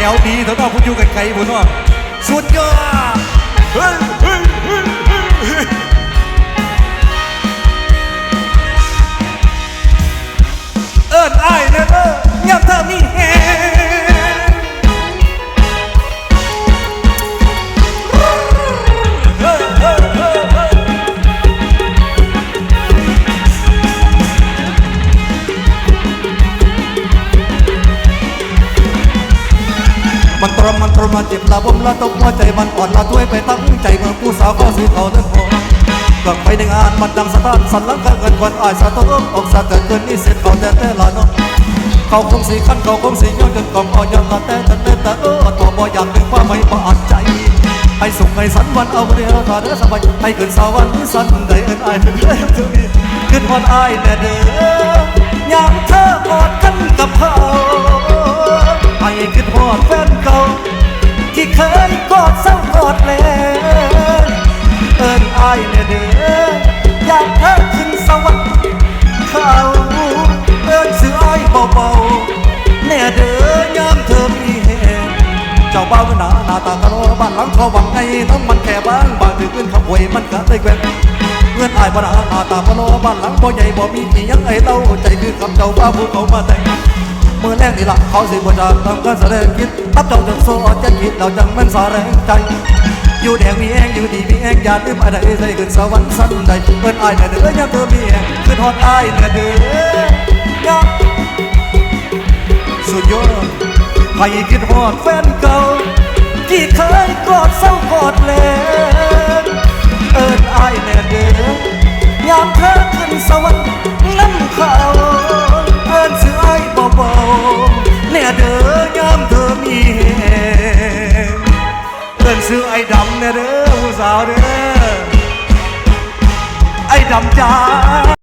แอลดีเท่านั้นผู้อยู่ไกลผู้น้อสุดยอดเฮ้ยเฮ้ยเฮ้ยเฮ้ยเอิ้นอ้ายแน่เด้อย่ำเธอมี ตรมมันตรมมันเจ็บละบมละตกหัวใจมันอ่อนละถ้วยไปตั้งใจเมื่อผู้สาวก็ซื้อเขาเดินพอกับไปในงานมันดังสะท้านสันหลังกันเงินควันอายสะท้อนออกสะเกิดเกินนี่เสร็จเขาแต่แต่ละน้องเขาคงสีขั้นเขาคงสีย้อนจนกอมอ่อนย้อนละแต่แต่แต่แต่เออตัวบ่อยากถึงความไม่ปานใจให้สุขให้สันวันเอาเรียวถ้าเด้อสบายให้เกินสาววันที่สันได้เอินอายเด้อทุกทีขึ้นวันอายแน่เด้อยามเธอ เจ้าบ่าวหนาหน้าตากะโลบ้านหลังเขาหวังไงน้งมันแค่บ้างบางถึงขึ้นขับหวยมันก็ได้แกว่งเงื่อนอายบ่หน้าหน้าตากะโลบ้านหลังบ่ใหญ่บ่มีอียังไอ้เต้าใจคือคำเจ้าบ้าวผู้เขามาแต่งเมื่อแรกนี่ละเขาสิบ่จากทำการแสดงคิดตับเจ้าจนโซ่จะคิดเราจังมันสาแรงใจอยู่แดงมีแองอยู่ดีมีแองอย่าลืมอะไรใส่ขึ้นสวรรค์สั้นใดเปิดอายแน่เด้อยังเธอมีแองขึ้นฮอดอายแน่เด้อ ให้คิดฮอดแฟนเก่า ที่เคยกอดเศร้ากอดแลงเอิ้นอายแน่เด้อยามเธอขึ้นสวรรค์น้ำเขาเอิ้นชื่ออายเบาๆแน่เด้อยามเธอมีแฮงเอิ้นชื่อไอ้ดำแน่เด้อผู้สาวเด้อไอ้ดำจ้า